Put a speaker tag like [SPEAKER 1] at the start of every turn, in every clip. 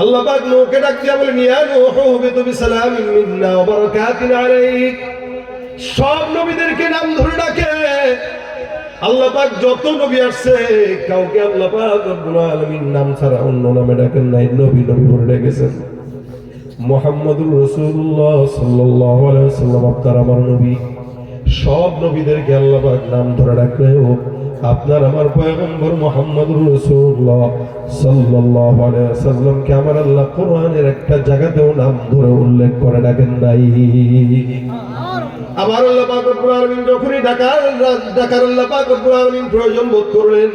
[SPEAKER 1] আল্লাহ পাক নূহকে ডাক দিয়া বলেন ইয়া নূহ বিতু বিসালামিন মিন্না ওয়া বারাকাতিন আলাইক। সব নবীদেরকে নাম ধরে ডাকে। আল্লাহ পাক যত নবী আসছে, কাউকে আল্লাহ পাক রব্বুল আলামিন নাম ছাড়া অন্য নামে ডাকেন নাই, নবী নবী বলে ডেকেছেন। মোহাম্মদুর রসুল্লাহ সাল্লাহ আলাইসাল্লাম আপনার আমার নবী। সব নবীদেরকে আল্লাহ পাক নাম ধরে ডাকলেও আপনার আমার পয়গম্বর মোহাম্মদুর রসুল্লাহ সাল্লাহ আলাইসাল্লামকে আমার আল্লাহ কোরআনের একটা জায়গাতেও নাম ধরে উল্লেখ করে ডাকেন নাই। আমার আল্লাহ পাক রব্বুল যখনই ডাকার ডাকার আল্লাহ পাক রব্বুল প্রয়োজন বোধ করলেন,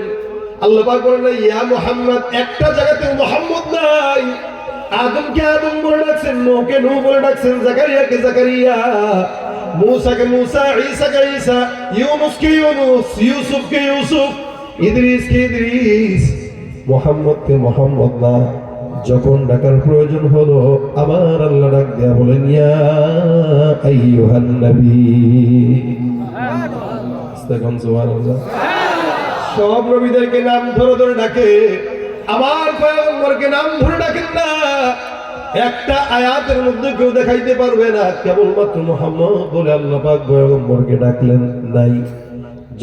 [SPEAKER 1] আল্লাহ পাক বলেন ইয়া মুহাম্মদ, একটা জায়গাতেও মুহাম্মদ নাই। আদমকে আদম বলে ডাকছেন, নূহকে নূহ বলে ডাকছেন, জাকারিয়াকে জাকারিয়া। মূসাকে মূসা ঈসাকে ঈসা ইউনুসকে ইউনুস ইউসুফকে ইউসুফ ইদ্রিসকে ইদ্রিস মোহাম্মদকে মোহাম্মদ না যখন ডাকার প্রয়োজন হলো আমার আল্লাহ ডাক দিয়া বলেন ইয়া আইয়ুহান নবী আস্তাগফিরুল্লাহ সুবহানাল্লাহ সব নবীদেরকে নাম ধরে ধরে ডাকে আমার পয়গম্বরকে নাম ধরে ডাকেন না একটা আয়াতের মধ্যে কেউ দেখাইতে পারবে না, কেবলমাত্র মোহাম্মদ বলে আল্লাহ পাক ডাকলেন, নাই।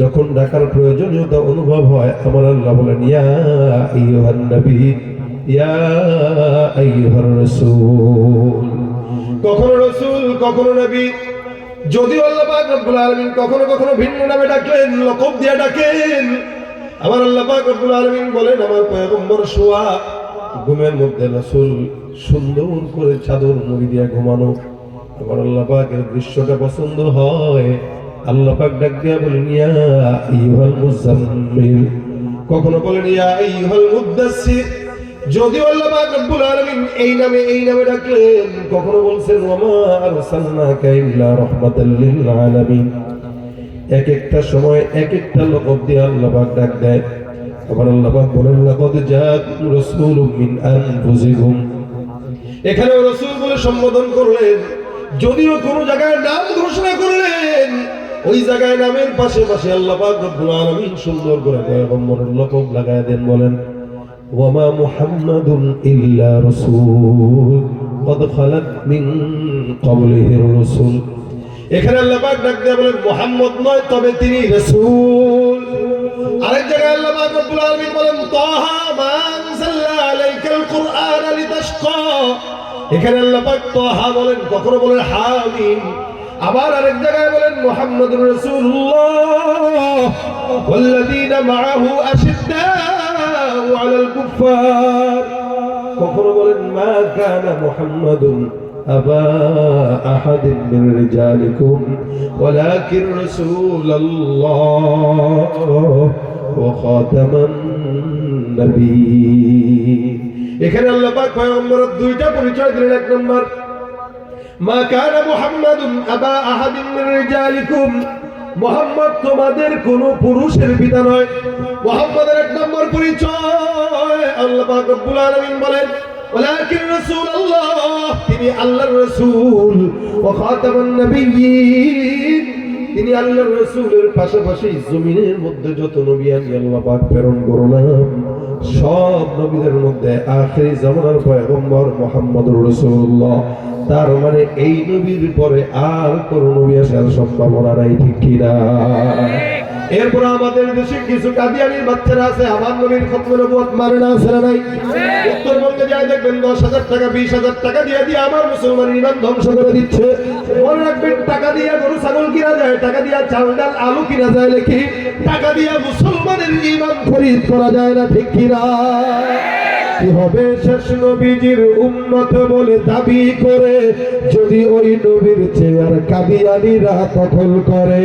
[SPEAKER 1] যখন ডাকার প্রয়োজনীয়তা অনুভব হয়, আমার আল্লাহ বলেন, ইয়া নবী, ইয়া আইয়ুহার কখনো রাসূল, কখনো নবী। যদিও আল্লাহ রব্বুল আলামিন কখনো কখনো ভিন্ন নামে ডাকলেন লকব দিয়ে ডাকেন। আমার আল্লাহ পাক রব্বুল আলামিন বলেন, আমার পয়গম্বর শোয়া ঘুমের মধ্যে রাসূল সুন্দর করে চাদর মুড়ি দিয়ে ঘুমানো। আমার আল্লাহ পাকের দৃশ্যটা পছন্দ হয়। আল্লাহ পাক ডাক দিয়া বলেন কখনো বলেন এই নামে এই নামে কখনো বলছেন এক একটা সময়, এক একটা লকব দিয়ে আল্লাহ ডাক দেয়। আবার আল্লাহ পাক বলেন লাকাদ জাআকুম রাসূলুম মিন আনফুসিকুম এখানে রাসূল বলে সম্বোধন করলেন যদিও কোনো জায়গায় নাম ঘোষণা করলেন ওই জায়গায় নামের পাশে পাশে আল্লাহ পাক রব্বুল আলামিন সুন্দর করে পয়গম্বরের লকব লাগায় দেন বলেন وما محمد إلا رسول قد خلت من قبله الرسل এখানে আল্লাহ পাক ডাক দিয়ে বলেন মোহাম্মদ নয় তবে তিনি রাসূল আরেক জায়গায় আল্লাহ পাক রব্বুল আলামিন বলেন, তাহা মা আনজালনা আলাইকাল কুরআন লিতাশকা। এখানে আল্লাহ পাক তাহা বলেন, কখনো বলেন, হামিম। আবার আরেক জায়গায় বলেন, মুহাম্মাদুর রাসূলুল্লাহ ওয়াল্লাযীনা মাআহু আশিদ্দাউ আলাল কুফফার। কখনো বলেন, মা কানা মুহাম্মাদুন أبا أحد من رجالكم ولكن رسول الله وخاتم النبيين এখানে আল্লাহ পাক পয়গম্বরের দুইটা পরিচয় দিলেন এক নম্বর মা কানা মুহাম্মাদুন আবা আহাদিন মিন রিজালিকুম মোহাম্মদ তোমাদের কোন পুরুষের পিতা নয় মোহাম্মদের এক নম্বর পরিচয় আল্লাহ পাক রব্বুল আলামিন বলেন ولكن رسول الله তিনি আল্লাহর রাসূল ও খাতামুন নবিয়্যিন তিনি আল্লাহর রাসূলের পাশাপাশি জমিনের মধ্যে যত নবী আমি আল্লাহ পাক প্রেরণ করলাম সব নবীদের মধ্যে আখেরি জামানার পয়গম্বর মুহাম্মদুর রাসূলুল্লাহ তার মানে এই নবীর পরে আর কোন নবী আসার সম্ভাবনা নাই ঠিক কিনা এরপর আমাদের দেশে কিছু কাদিয়ানির বাচ্চারা আছে আমার নবীর খতমে নবুয়ত মানে না না নাই। উত্তরবঙ্গে যায় দেখবেন দশ হাজার টাকা বিশ হাজার টাকা দিয়ে দিয়ে আমার মুসলমান ইমান ধ্বংস করে দিচ্ছে। মনে রাখবেন টাকা দিয়ে গরু ছাগল কিনা যায় টাকা দিয়ে চাল ডাল আলু কিনা যায় নাকি? টাকা দিয়ে মুসলমানের ইমান খরিদ করা যায় না ঠিক কিনা? কি হবে শেষ নবীজির উম্মত বলে দাবি করে যদি ওই নবীর চেয়ার কাদিয়ানিরা দখল করে?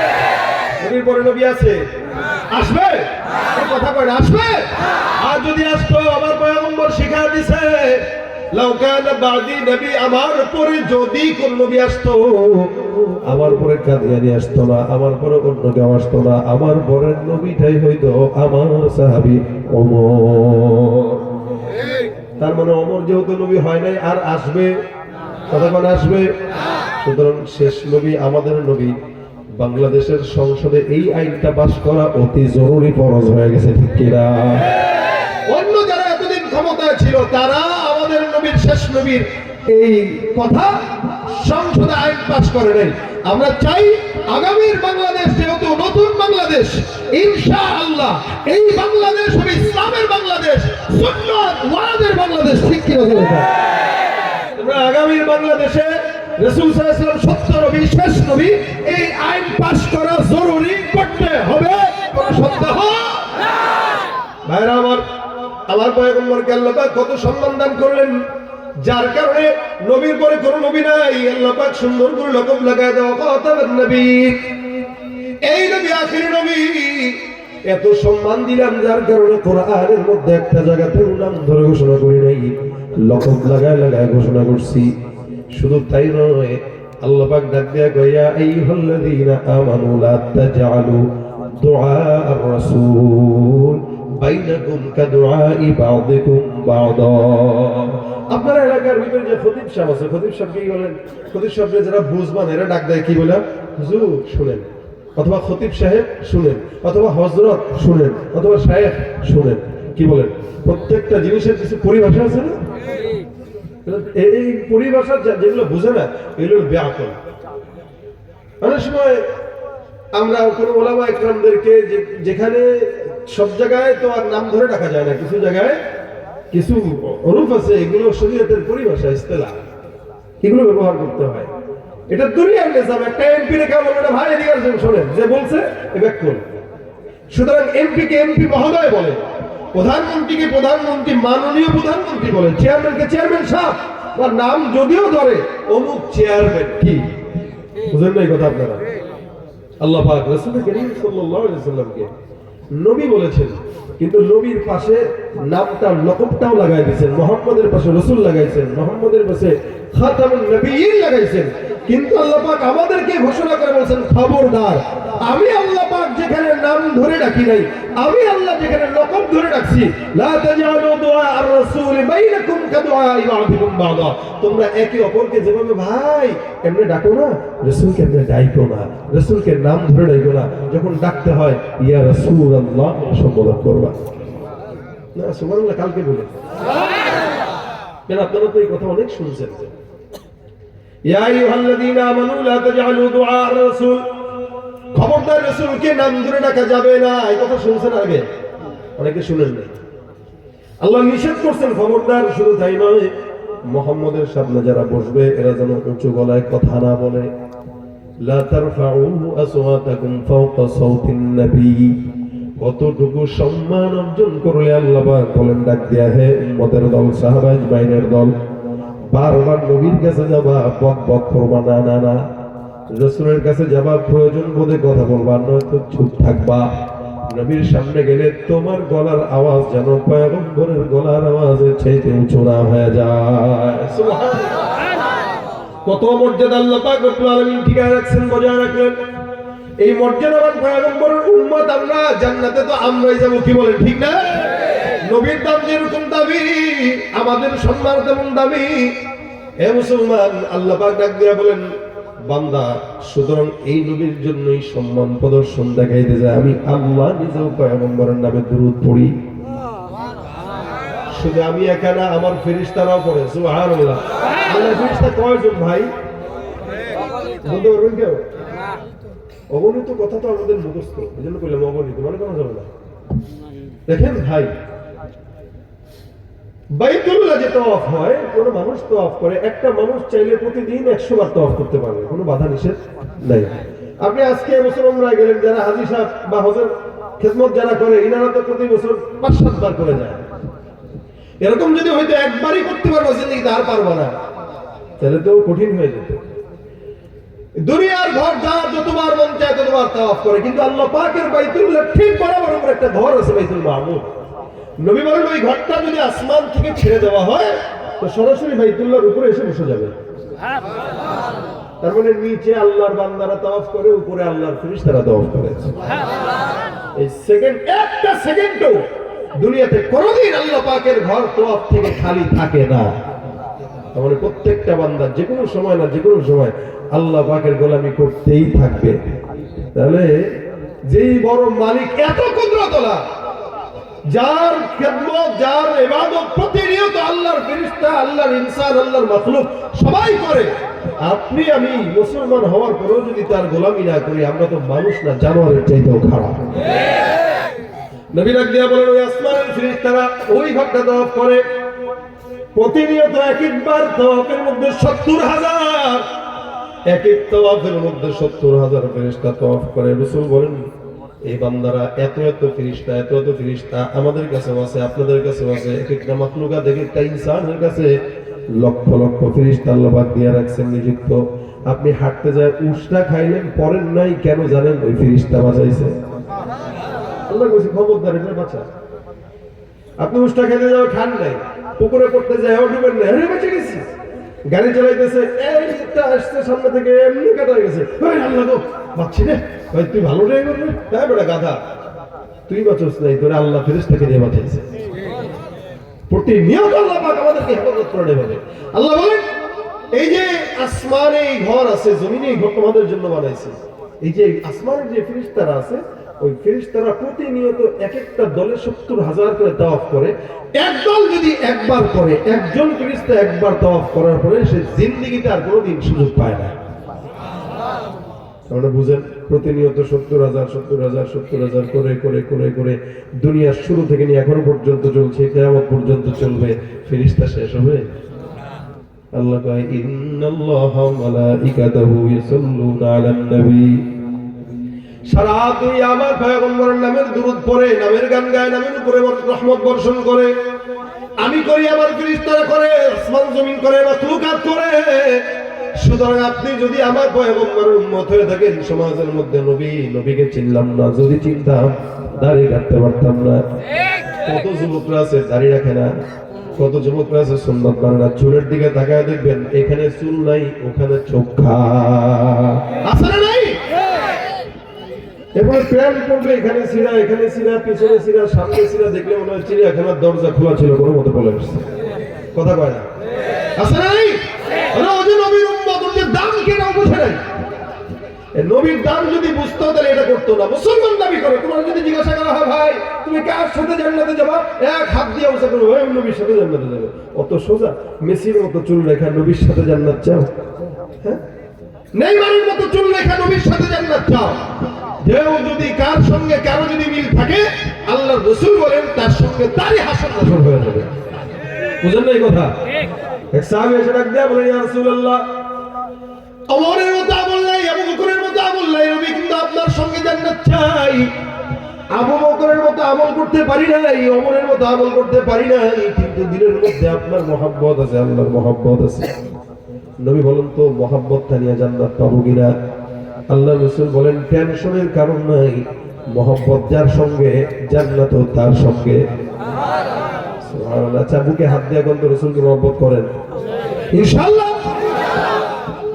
[SPEAKER 1] নবীর পরে নবী আছে? আসবে? কথা কয় আসবে? আর যদি আসতো আমার পয়গম্বর শিখা দিছে আমার পরে যদি কোন নবী আসতো আমার পরে কাদিয়ানি আসতো না আমার পরে অন্য কেউ আসতো না আমার পরের নবীটাই হইতো আমার সাহাবী তার মানে অমর যেহেতু নবী হয় নাই আর আসবে? কতক্ষণ আসবে? সুতরাং শেষ নবী আমাদের নবী। বাংলাদেশের সংসদে এই আইনটা পাশ করা অতি জরুরি ফরজ হয়ে গেছে ঠিক কিনা অন্য যারা এতদিন ক্ষমতায় ছিল তারা আমাদের নবীর শেষ নবীর এই কথা সংসদে আইন পাশ করে নাই। আমরা চাই আগামীর বাংলাদেশ যেহেতু নতুন বাংলাদেশ ইনশা আল্লাহ এই বাংলাদেশ হবে ইসলামের বাংলাদেশ সুন্নাত ওয়াদের বাংলাদেশ ঠিক কিনা আগামীর বাংলাদেশে এই কত সম্মান দান করলেন। যার কারণে নবীর পরে নবী নাই। সুন্দর করে লাগায় দেওয়া নবী। এই নবী, আখির নবী, এত সম্মান দিলাম যার কারণে কোরআনের মধ্যে একটা জায়গাতে নাম ধরে ঘোষণা করি নাই। লকব লাগায় লাগায় ঘোষণা করছি। শুধু তাই নয়, আল্লাহ পাক ডাক দিয়া কইয়া আইয়ুহাল্লাযীনা আমানু লা তাজআলু দুআ আর-রাসূল বাইনাকুম কাদুআই বা'দিকুম বা'দা। আপনার এলাকার ভিতরে যে খতিব সাহেব আছে, খতিব সাহেব কি বলেন? খতিব সাহেব যারা বুঝবান এরা ডাক দেয় কি বলে হুজুর, শুনেন। অথবা খতিব সাহেব, শুনেন। অথবা হজরত শুনেন। অথবা শায়েখ, শুনেন। কি বলেন? প্রত্যেকটা জিনিসের কিছু পরিভাষা আছে না? এই- পরিভাষা যেগুলো বুঝে না, এগুলো অনেক সময় আমরা ওলামা যেখানে সব জায়গায় তো আর নাম ধরে ডাকা যায় না, কিছু জায়গায় কিছু অরূপ আছে, এগুলো শরীয়তের পরিভাষা, ইস্তেলা। এগুলো ব্যবহার করতে হয়। এটা দুনিয়ার নিজাম, একটা এমপি রেখা বলবে ভাই এদিকে শোনেন, যে বলছে, এ সুতরাং এমপি কে এমপি মহোদয় বলে। প্রধানমন্ত্রীকে প্রধানমন্ত্রী, মাননীয় প্রধানমন্ত্রী বলে চেয়ারম্যানকে চেয়ারম্যান সাহেব তার নাম যদিও ধরে, অমুক চেয়ারম্যান কি? বুঝেন না এই কথা আপনারা? আল্লাহ পাক রাসূল করিম সাল্লাল্লাহু আলাইহি সাল্লামকে নবী বলেছেন, কিন্তু নবীর পাশে নামটা লকবটাও লাগাই দিয়েছেন, মোহাম্মদের পাশে রসুল লাগাইছেন, মোহাম্মদের পাশে খাতামুন নবীয়িন লাগাইছেন। কিন্তু আল্লাহ পাক আমাদেরকে ঘোষণা করে বলছেন, খবরদার। আমি আল্লাহ পাক যেখানে নাম ধরে ডাকি নাই, আমি আল্লাহ যেখানে লকব ধরে ডাকছি, লা তাজালু দুআ আর-রাসূল বাইনাকুম কাদুআ ইবাদিকুম বাদা। তোমরা একে অপরকে যেভাবে, ভাই এমনি ডাকো না? রাসূলকে এমনি ডাইকো না? রাসূলকে নাম ধরে ডাইকো না? যখন ডাকতে হয়, ইয়া রাসূলুল্লাহ, সম্বোধন করবা। না, সুবহানাল্লাহ, কালকে বলে। কেন, আপনারা তো এই কথা অনেক শুনছেন। ইয়া আইয়ুহাল্লাযীনা আমানু, লা তাজআলু দুআ আর-রাসূল খবরদার রাসূলকে নাম ধরে ডাকা যাবে না, এই কথা শুনছেন আগে? অনেকে শুনেন না আল্লাহ নিষেধ করছেন খবরদার, শুধু তাই নয়, মোহাম্মদের সামনে যারা বসবে, এরা যেন উঁচু গলায় কথা না বলে। কতটুকু সম্মান অর্জন করলে আল্লাহ বলেন, ডাক দেয়া হে উম্মতের দল সাহাবাজ বাইনের দল, বারবার নবীর কাছে যাবা, বক বক করবা, না না না। রসুলের কাছে যাবা প্রয়োজন বোধে কথা বলবা নয়তো চুপ থাকবা। নবীর সামনে গেলে তোমার গলার আওয়াজ যেন পয়গম্বরের গলার আওয়াজের চাইতে উঁচু না হয়ে যায়। কত মর্যাদা আল্লাহ পাক রব্বুল আলামিন ঠিকায় রাখছেন, বজায় রাখলেন। এই মর্যাদাবান পয়গম্বরের উম্মত আমরা, জান্নাতে তো আমরাই যাব কি বলেন ঠিক না? নবীর দাম যেরকম দামি, আমাদের সম্মান তেমন দামি। হে মুসলমান, আল্লাহ পাক ডাক দিয়া বলেন বান্দা, সুতরাং এই নবীর জন্যই সম্মান প্রদর্শন দেখাইতে যায়। আমি আল্লাহ নিজেও পয়গম্বরের নামে দুরূদ পড়ি। শুধু আমি এখানে আমার ফেরিস্তারাও পড়ে আল্লাহ ফেরিস্তা কয়জন ভাই? বলতে কেউ? অগণিত কথা তো আমাদের মুখস্থ। এই জন্য করলাম অগণিত মানে কোনো যাবে না দেখেন ভাই বাইতুল্লাহ যে হয়, কোন মানুষ করে, একটা মানুষ চাইলে প্রতিদিন একশো বার তওয়াফ করতে পারবে, কোনো বাধা নিষেধ আপনি আজকে বছর গেলেন, যারা হাজি বা খেদমত যারা করে, ইনারা তো প্রতি বছর পাঁচ, সাত বার করে যায়। এরকম যদি হয়তো একবারই করতে পারব জিন্দগিতে আর পারব না। তাহলে তো কঠিন হয়ে যেত। দুনিয়ার ঘর যার যতবার মন চায় ততবার তাওয়াফ করে, কিন্তু আল্লাহ পাকের বাইতুল্লাহ ঠিক বরাবর একটা ঘর আছে বাইতুল মাহমুদ। নবী বলেন, ওই ঘরটা যদি আসমান থেকে ছেড়ে দেওয়া হয়, তো সরাসরি বাইতুল্লাহর উপরে এসে বসে যাবে। তার মানে নিচে আল্লাহর বান্দারা তাওয়াফ করে, উপরে আল্লাহর ফেরেশতারা তাওয়াফ করে। এই সেকেন্ড একটা সেকেন্ডও দুনিয়াতে কোনোদিন আল্লাহ পাকের ঘর তোয়াফ থেকে খালি থাকে না। তার মানে প্রত্যেকটা বান্দা, যে কোনো সময় না, যে কোনো সময় আল্লাহ পাকের গোলামি করতেই থাকবে। তাহলে যেই বড় মালিক, এত কুদরতলা যার খেদমত, যার ইবাদত প্রতিনিয়ত আল্লাহর ফেরেশতা, আল্লাহর ইনসান, আল্লাহর মাখলুক সবাই করে। আপনি, আমি মুসলমান হওয়ার পরেও যদি তার গোলামি না করি, আমরা তো মানুষ না, জানোয়ারের চাইতেও খারাপ। নবী বলেন, ওই আসমানের ফেরেশতারা ওই ঘরটা করে। প্রতিনিয়ত এক একবার তওয়াফের মধ্যে সত্তর হাজার। এক এক মধ্যে সত্তর হাজার ফেরেশতা তওয়াফ করে। রসুল বলেন এই বান্দারা এত এত ফিরিস্তা এত এত ফিরিস্তা আমাদের কাছেও আছে, আপনাদের কাছেও আছে। এক একটা মাকলুকা দেখে একটা ইনসানের কাছে লক্ষ লক্ষ ফিরিস্তা আল্লাহ দিয়ে রাখছেন নিযুক্ত। আপনি হাঁটতে যায় উষ্টা খাইলেন পরেন নাই কেন জানেন? ওই ফিরিস্তা বাঁচাইছে। আল্লাহ কইছে, খবরদার এটা বাঁচা। আপনি উষ্টা খেতে যাও খান নাই, পুকুরে পড়তে যায় ডুবেন না আরে, বেঁচে গেছি। গাড়ি চালাইতেছে আসছে সামনে থেকে, এমনি কাটা গেছে। ওই আল্লাহ গো রে। ভাই, তুই ভালো রে হ্যাঁ বেটা গাধা। তুই নাই আল্লাহ দিয়ে বাঁচাইছে আল্লাহ পাক আমাদেরকে হেফাজত করে নেবে আল্লাহ বলেন, এই যে আসমানে এই ঘর আছে, জমিনে এই ঘর তোমাদের জন্য বানাইছে। এই যে আসমানের যে ফিরিস্তারা আছে ওই ফিরিস্তারা প্রতিনিয়ত এক একটা দলে সত্তর হাজার করে তাওয়াফ করে। এক দল যদি একবার করে, একজন ফিরিস্তা একবার তাওয়াফ করার পরে সে জিন্দিগিতে আর কোনোদিন সুযোগ পায় না। আমরা বুঝেন, প্রতিনিয়ত সত্তর হাজার সত্তর হাজার সত্তর হাজার করে করে করে করে দুনিয়ার শুরু থেকে নিয়ে এখন পর্যন্ত চলছে, কেয়ামত পর্যন্ত চলবে ফিরিস্তা শেষ হবে। আল্লাহ ইন্নাল্লাহ ওয়া মালাইকাতাহু ইউসাল্লুনা আলান নবী সারা দুনিয়া আমার নামের পড়ে, নামের গান গায়, নামের উপরে রহমত বর্ষণ করে। আমি করি, আমার ফেরেশতারা করে, আসমান জমিন করে করে। সুতরাং আপনি যদি আমার উম্মত হয়ে থাকেন, সমাজের মধ্যে নবী, নবীকে চিনলাম না, যদি চিনতাম, দাঁড়িয়ে রাখতে পারতাম না। কত যুবকরা আছে, দাঁড়িয়ে রাখে না। কত যুবকরা আছে মানে না চুলের দিকে তাকায় দেখবেন, এখানে চুল নাই, ওখানে চোখা আছে না এবার প্যান্ট পড়বে এখানে সিরা এখানে সিরা, পিছনে সিরা, সামনে সিরা, দেখলে মনে হয় চিড়িয়াখানার দরজা খোলা ছিল, কোনো মতো আসছে। কথা কয় না? আছে নাই? নবীর দাম যদি বুঝতো, তাহলে এটা করতো না। মুসলমান দাবি করে, তোমার যদি জিজ্ঞাসা করা হয়, ভাই, তুমি কার সাথে জান্নাতে যাবা? এক হাত দিয়ে বসে করো ওই নবীর সাথে জান্নাতে যাবে। অত সোজা, মেসির মতো চুল রেখা নবীর সাথে জান্নাত চাও? হ্যাঁ? নেইমারের মতো চুল রেখা নবীর সাথে জান্নাত চাও? কেউ যদি কার সঙ্গে, কারও যদি মিল থাকে, আল্লাহ রসুল বলেন, তার সঙ্গে তারই হাসন নাসর হয়ে যাবে। বুঝেন না এই কথা? এক সাহাবী এসে ডাক দেয়া বলেন, ইয়া রাসূলুল্লাহ। অমরের মতো আমল নাই, আবু বকরের মতো আমল নাই, নবী কিন্তু আপনার সঙ্গে জান্নাত চাই। আবু বকরের মতো আমল করতে পারি নাই, অমরের মতো আমল করতে পারি নাই, কিন্তু দিলের মধ্যে আপনার মহাব্বত আছে, আল্লাহর মহাব্বত আছে। নবী বলেন তো মহাব্বত নিয়ে জান্নাত পাবো কিনা? আল্লাহ রসুল বলেন, টেনশনের কারণ নাই, মহব্বত যার সঙ্গে, জান্নাত তার সঙ্গে। সুবহানাল্লাহ। আচ্ছা বুকে হাত দিয়ে গন্ধ রসুলকে মহব্বত করেন। ইনশাআল্লাহ,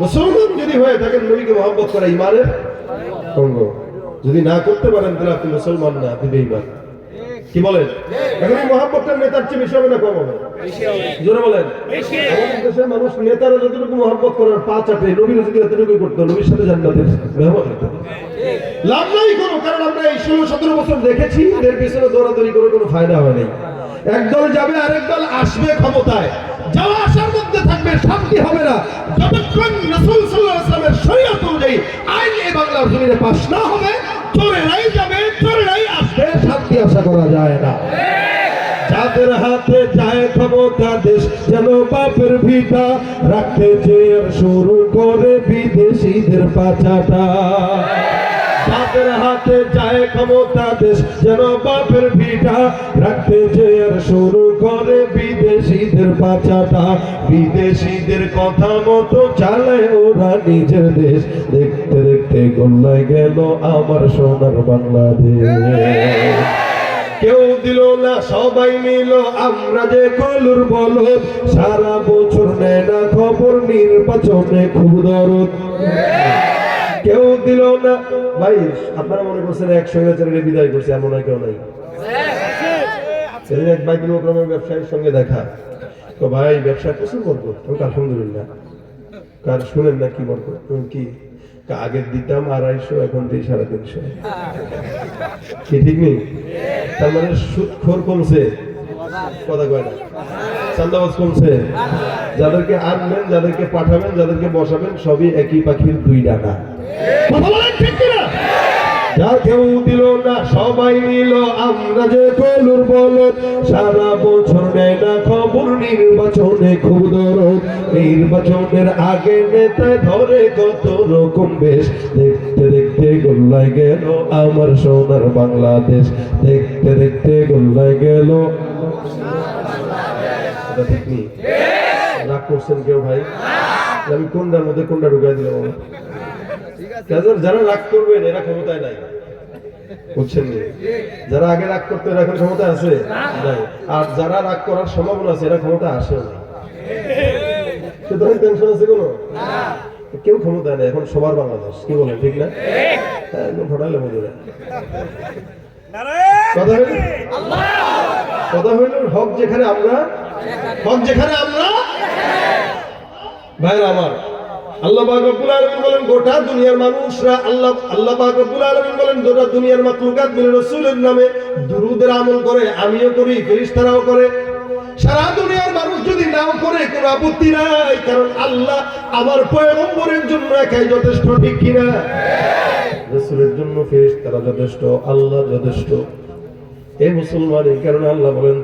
[SPEAKER 1] মুসলমান যদি হয়ে থাকেন, নবীকে মহব্বত করা ইমানের অঙ্গ। যদি না করতে পারেন, তাহলে আপনি মুসলমান না, আপনি বেঈমান। কি বলেন? এখন এই মহাব্বতটা নেতার চেয়ে বেশি হবে না কম হবে? জোরে বলেন। দেশের মানুষ নেতারা যতটুকু মহব্বত করার পা চাপে, নবীর যদি এতটুকু করতো, নবীর সাথে জান্নাতের ব্যবহার লাভ নাই কোনো, কারণ আমরা এই ষোলো, সতেরো বছর দেখেছি, এর পিছনে দৌড়াদৌড়ি করে কোনো ফায়দা হয় নাই। একদল যাবে, আরেক দল আসবে ক্ষমতায়। যাওয়া আসার মধ্যে থাকবে, শান্তি হবে না। যতক্ষণ রাসূল সাল্লাল্লাহু আলাইহি শরীয়ত অনুযায়ী আইন এই বাংলার জমিনে পাশ না হবে, চোরেরাই যাবে, চোরেরাই আসবে, শান্তি আশা করা যায় না। যাদের হাতে যায় ক্ষমতা দেশ, যেন বাপের ভিটা শুরু করে বিদেশিদের হাতে যায় ক্ষমতা দেশ, যেন বাপের ভিটা রাখতে শুরু করে বিদেশিদের পাচাটা বিদেশিদের কথা মতো চালে ওরা নিজের দেশ। দেখতে দেখতে গোল্লায় গেল আমার সোনার বাংলাদেশ। কেউ দিল না, সবাই নিল। আমরা যে কলুর বল সারা বছর নেয় না খবর নির্বাচনে খুব দরদ। কেউ দিল না। ভাই, আপনারা মনে করছেন এক স্বৈরাচারের বিদায় করছে, এমন কেউ নাই। এক ব্যবসায়ীর সঙ্গে দেখা। তো ভাই ব্যবসা প্রচুর আলহামদুলিল্লাহ। কার শুনেন না কি তুমি কি? কা আগের দিতাম আড়াইশো এখন দিই সাড়ে তিনশো। কি ঠিক নেই? তার মানে সুদ কমছে। কথা কয় না। চান্দাবাজ কমছে। যাদেরকে আনবেন যাদেরকে পাঠাবেন যাদেরকে বসাবেন সবই একই পাখির দুই ডানা। কথা বলেন ঠিক যা কেউ দিল না, সবাই নিল, আমরা যে কলুর বল সারা বছর নেয় না খবর, নির্বাচনে খুব দরদ। নির্বাচনের আগে নেতায় ধরে কত রকম বেশ। দেখতে দেখতে গোল্লায় গেল আমার সোনার বাংলাদেশ। দেখতে দেখতে গোল্লায় গেল রাগ করছেন কেউ ভাই? আমি কোনটার মধ্যে কোনটা ঢুকাই দিলাম? যারা- যারা রাগ করবেন এরা ক্ষমতায় নাই। বুঝছেন? যারা আগে রাগ করতো এরা এখন ক্ষমতা আছে? আর যারা রাগ করার সম্ভাবনা আছে এরা ক্ষমতা আসে না সুতরাং টেনশন আছে কোনো? কেউ ক্ষমতায় নেই। এখন সবার বাংলাদেশ। কি বলেন ঠিক না? হ্যাঁ, একদম ফটাইলে মজুরে কথা হইল? কথা হইল হক যেখানে আমরা হক যেখানে আমরা ভাইরা আমার আল্লাহ বলেন আমিও যথেষ্ট যথেষ্ট, আল্লাহ যথেষ্ট। মুসলমান আল্লাহ বলেন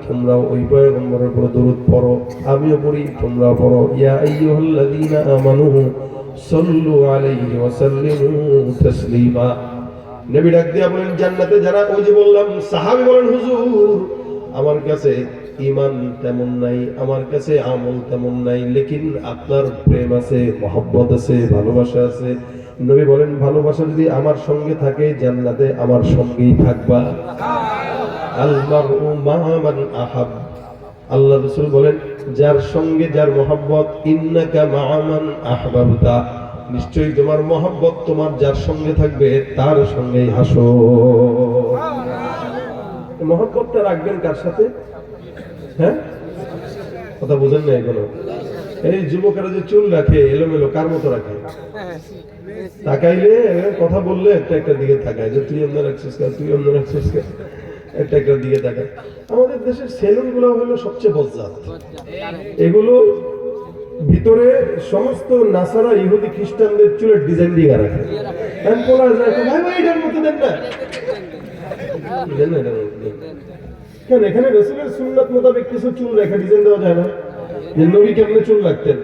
[SPEAKER 1] ওই পয়গম্বরের উপর দরুদ পড়ো, আমিও পড়ি, তোমরাও পড়ো। ইয়া আইয়ুহাল্লাযীনা আমানু সাল্লু আলাইহি ওয়া সাল্লিমু তাসলিমা। নবী ডাক দিয়া বলেন, জান্নাতে যারা, ওই যে বললাম, সাহাবী বলেন, হুজুর, আমার কাছে ইমান তেমন নাই, আমার কাছে আমল তেমন নাই, লেকিন আপনার প্রেম আছে, মহব্বত আছে, ভালোবাসা আছে। নবী বলেন, ভালোবাসা যদি আমার সঙ্গে থাকে, জান্নাতে আমার সঙ্গেই থাকবা। আহাব। আল্লাহ রাসূল বলেন যার সঙ্গে যার মহব্বত ইন্নাকা আহবাবতা। নিশ্চয়ই তোমার মহব্বত তোমার যার সঙ্গে থাকবে তার সঙ্গেই হাসো। মহব্বতটা রাখবেন কার সাথে? হ্যাঁ? কথা বুঝেন না এগুলো এই যুবকেরা যে চুল রাখে এলোমেলো কার মতো রাখে? তাকাইলে কথা বললে একটা একটা দিকে তাকায় যে তুই অন্য রাখছিস তুই অন্য রাখছিস একটা একটা দিকে তাকায়। আমাদের দেশের সেলুনগুলো হলো সবচেয়ে বজ্জাত। এগুলো ভিতরে সমস্ত নাসারা ইহুদি খ্রিস্টানদের চুলের ডিজাইন দিয়ে রাখে বলা না। কেন? এখানে রসুলের সুন্নাত মোতাবেক কিছু চুল রেখা, ডিজাইন দেওয়া যায় না। যে নবী কেমনে চুল রাখতেন?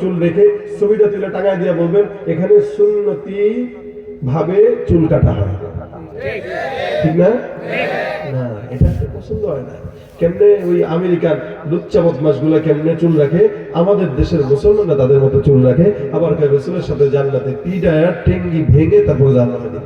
[SPEAKER 1] চুল রেখে দিয়ে বলবেন, এখানে ভাবে চুল কাটা না? পছন্দ হয় না। কেমনে ওই আমেরিকার লুচ্চা বদমাসগুলা কেমনে চুল রাখে? আমাদের দেশের মুসলমানরা তাদের মতো চুল রাখে। আবার সাথে পিডায়া টেঙ্গি ভেঙে তারপর জান্নাতে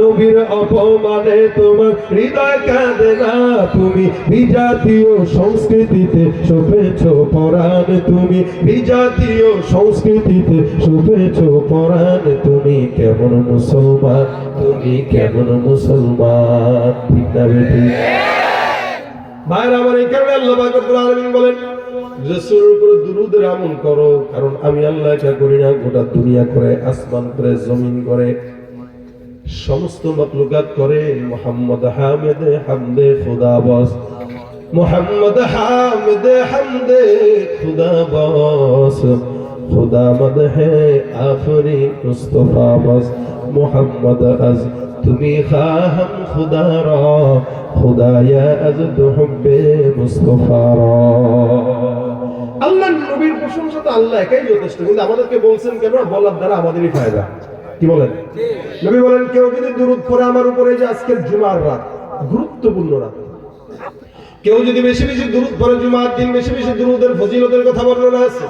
[SPEAKER 1] নবীর অপমানে তোমার হৃদয় কাঁদে না। তুমি বিজাতীয় সংস্কৃতিতে শোভেছ পরাণ। তুমি বিজাতীয় সংস্কৃতিতে শোভেছ পরাণ। তুমি কেমন মুসলমান? তুমি কেমন মুসলমান? ঠিক না বেটি আমার এই কারণে আল্লাহ পাক বলেন, রাসূলের উপর দুরূদের আমল করো, কারণ আমি আল্লাহ এটা করি না, গোটা দুনিয়া করে, আসমান করে, জমিন করে। সমস্ত মখলুকাত করে, মোহাম্মদ হামিদে হামদে খুদা বস। মোহাম্মদ হামিদে হামদে খুদা বস। মদ হে আফরি মুস্তফা বস। মোহাম্মদ আজ তুমি খাহম খুদা রা। খুদায়া আজ তুহব্বে মুস্তফা রা। আল্লাহ নবীর প্রশংসা তো আল্লাহ একাই যথেষ্ট, কিন্তু আমাদেরকে বলছেন কেন? বলার দ্বারা আমাদেরই ফায়দা। কি বলেন? নবী বলেন, কেউ যদি দুরুদ পড়ে আমার উপরে যে আজকের জুমার রাত, গুরুত্বপূর্ণ রাত। কেউ যদি বেশি বেশি দুরুদ পড়ে জুমার দিন, বেশি বেশি দুরুদের ফজিলতের কথা বর্ণনা আছে।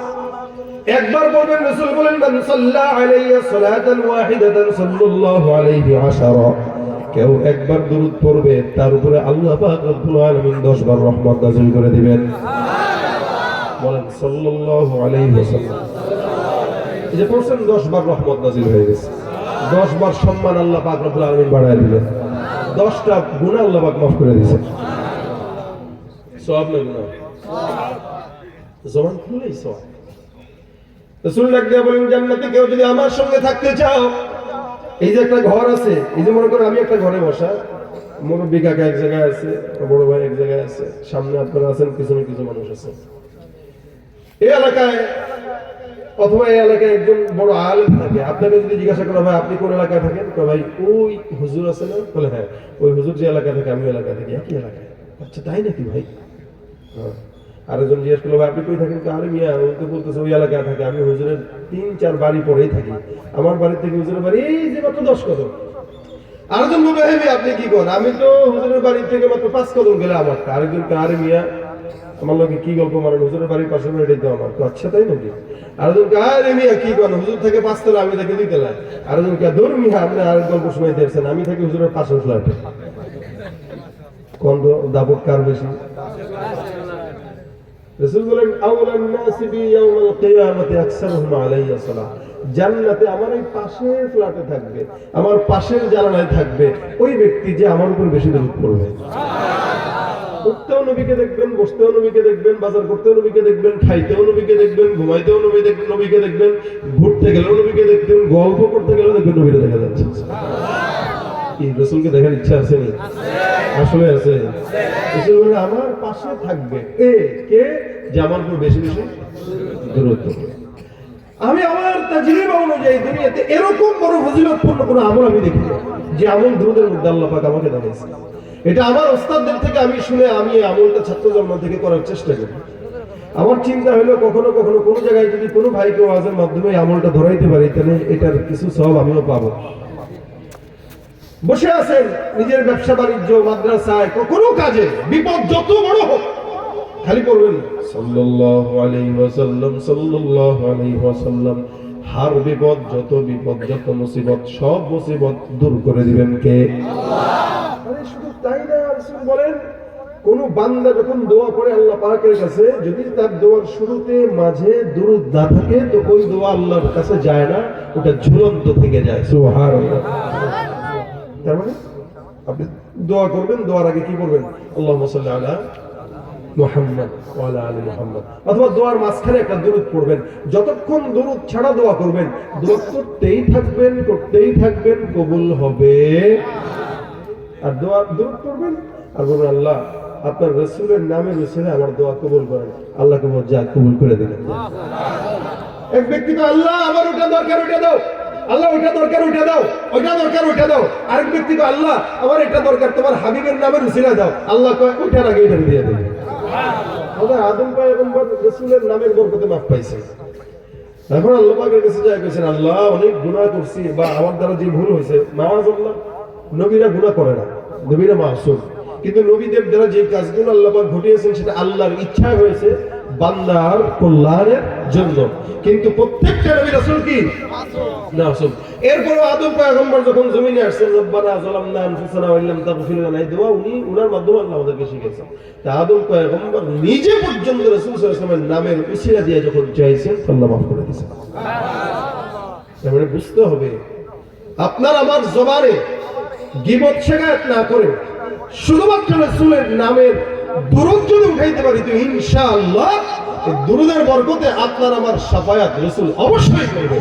[SPEAKER 1] একবার বলবেন, রাসূল বলেন, মান সাল্লা আলাইয়া সালাতান ওয়াহিদাতান সাল্লাল্লাহু আলাইহি আশারা। কেউ একবার দুরুদ পড়বে, তার উপরে আল্লাহ পাক রব্বুল আলামিন 10 বার রহমত নাযিল করে দিবেন। বলেন, সাল্লাল্লাহু আলাইহি ওয়াসাল্লাম। এই যে পড়ছেন 10 বার রহমত নাযিল হয়ে গেছে। 10 বার সম্মান আল্লাহ পাক রব্বুল আলামিন বাড়ায় দিলেন 10টা গুনাহ আল্লাহ পাক মাফ করে দিয়েছেন সওয়াব না। গুনাহ জবান খুললেই সওয়াব। রাসূল ডাক বলেন, জান্নাতে কেউ যদি আমার সঙ্গে থাকতে চাও এই যে একটা ঘর আছে, এই যে মনে করো আমি একটা ঘরে বসা, মুরব্বী কাকা এক জায়গায় আছে, বড় ভাই এক জায়গায় আছে, সামনে আপনারা আছেন কিছু না কিছু মানুষ আছে। এই এলাকায় অথবা এই এলাকায় একজন বড় আলেম থাকে। আপনাকে যদি জিজ্ঞাসা করা হয়, আপনি কোন এলাকায় থাকেন? তো ভাই, ওই হুজুর আছে না? বলে হ্যাঁ ওই হুজুর যে এলাকায় থাকে আমি এলাকায় থাকি। একই এলাকায়? আচ্ছা তাই নাকি ভাই? হ্যাঁ। আরেকজন করল, ভাই, আপনি কই থাকেন? মিয়া, ও তো বলতেছে ওই এলাকায় থাকে। আমি হুজুরের তিন, চার বাড়ি পরেই থাকি। আমার বাড়ি থেকে হুজুরের বাড়ি এই যে মাত্র দশ কদম। আরেকজন বলবে হ্যাঁ আপনি কি করেন? আমি তো হুজুরের বাড়ি থেকে মাত্র পাঁচ কদম গেলে আমার। আরেকজন আরে মিয়া আমার লোকে কি গল্প মারেন হুজুরের বাড়ির পাশে বাড়ি তো আমার। আচ্ছা তাই নাকি? আরেকজন কে, আরে মিয়া কি করেন? হুজুর থেকে পাঁচতলা আমি থাকি দুইতলা আরেকজন কে দূর মিয়া আপনি আরেক গল্প শুনাই দিয়েছেন আমি থাকি হুজুরের পাশের ফ্ল্যাটে। কোন দাপট কার বেশি? রাসূল বলেন আউলান বি ইয়াউমাল আকসারুহুম আলাইয়া জান্নাতে আমার এই পাশের ফ্ল্যাটে থাকবে আমার পাশের জানালায় থাকবে ওই ব্যক্তি যে আমার উপর বেশি দরুদ পড়বে। উঠতেও নবীকে দেখবেন, বসতেও নবীকে দেখবেন, বাজার করতেও নবীকে দেখবেন, খাইতেও নবীকে দেখবেন, ঘুমাইতেও নবী নবীকে দেখবেন, ঘুরতে গেলেও নবীকে দেখবেন গল্প করতে গেলেও দেখবেন নবীকে দেখা যাচ্ছে। রসুলকে দেখার ইচ্ছা আছে আসলে আছে। আমার পাশে থাকবে এ কে? যে আমার উপর বেশি বেশি দূরত্ব। আমি আমার তাজরিবা অনুযায়ী দুনিয়াতে এরকম বড় ফজিলতপূর্ণ কোনো আমল আমি দেখি যে আমল দ্রুতের মধ্যে আল্লাহ পাক আমাকে দেখাইছে এটা আমার ওস্তাদদের থেকে আমি শুনে আমি আমলটা ছাত্র জন্ম থেকে করার চেষ্টা করি। আমার চিন্তা হলো কখনো কখনো কোনো জায়গায় যদি কোনো ভাইকে ওয়াজের মাধ্যমে আমলটা ধরাইতে পারি তাহলে এটার কিছু সব আমিও পাবো। বসে আছেন নিজের ব্যবসা বাণিজ্য মাদ্রাসায় কোনো কাজে বিপদ যত বড় হোক খালি করবেন সাল্লাল্লাহু আলাইহি ওয়াসাল্লাম সাল্লাল্লাহু আলাইহি ওয়াসাল্লাম হার বিপদ যত বিপদ যত মুসিবত সব মুসিবত দূর করে দিবেন কে? আরে বলেন কোন বান্দা যখন দোয়া করে আল্লাহ পাকের কাছে যদি তার দোয়ার শুরুতে মাঝে দুরুদ না থাকে তো ওই দোয়া আল্লাহর কাছে যায় না ওটা ঝুলন্ত থেকে যায়। তার মানে আপনি দোয়া করবেন দোয়ার আগে কি করবেন? আল্লাহুম্মা সাল্লি আলা মুহাম্মদ আলা মুহাম্মদ। অথবা দোয়ার মাঝখানে একটা দুরূদ পড়বেন। যতক্ষণ দুরূদ ছাড়া দোয়া করবেন দোয়া করতেই থাকবেন করতেই থাকবেন কবুল হবে। আর দোয়া দুরূদ করবেন। আর বলবেন, আল্লাহ, আপনার রসুলের নামে রসুলে আমার দোয়া কবুল করেন। আল্লাহ কবুল যা কবুল করে দিলেন এক ব্যক্তি তো, আল্লাহ, আমার ওটা দরকার, ওটা দাও। আল্লাহ ওইটা দরকার ওইটা দাও। ওইটা দরকার ওইটা দাও। আরেক ব্যক্তি তো, আল্লাহ, আমার এটা দরকার, তোমার হাবিবের নামে রুসিলা দাও। আল্লাহ কয় ওইটার আগে এটা দিয়ে দেবে। আদম পয়গম্বর রসুলের নামের বরকতে মাফ পাইছে। এখন আল্লাহ পাকের কাছে যা কইছেন, আল্লাহ, অনেক করছি, বা আমার দ্বারা যে ভুল হয়েছে মাওয়াজ আল্লাহ নবীরা গুনাহ করে না, নবীরা মাসুম। কিন্তু নবীদের দ্বারা যে কাজগুলো আল্লাহ ঘটিয়েছেন, সেটা আল্লাহর ইচ্ছা হয়েছে বান্দার কল্যাণের জন্য। কিন্তু প্রত্যেকটা নবী রাসূল কি? মাসুম আদম পয়গম্বর যখন জমিনে আসছেন, রব্বানা আনফুসানা ওয়া ইল্লাম লানা দোয়া উনি, উনার মাধ্যমে আল্লাহ আমাদেরকে শিখিয়েছেন। তা আদম পয়গম্বর নিজে পর্যন্ত রাসূল সাল্লাল্লাহু নামের উসিলা দিয়ে যখন চাইছেন, আল্লাহ মাফ করে দিয়েছেন। তার মানে বুঝতে হবে, আপনার আমার জবানে গিবত শেখায়ত না করে শুধুমাত্র রসুলের নামের দুরুদ যদি উঠাইতে পারি, তো ইনশাআল্লাহ দুরুদের বরকতে আপনার আমার সাফায়াত রসুল অবশ্যই করবে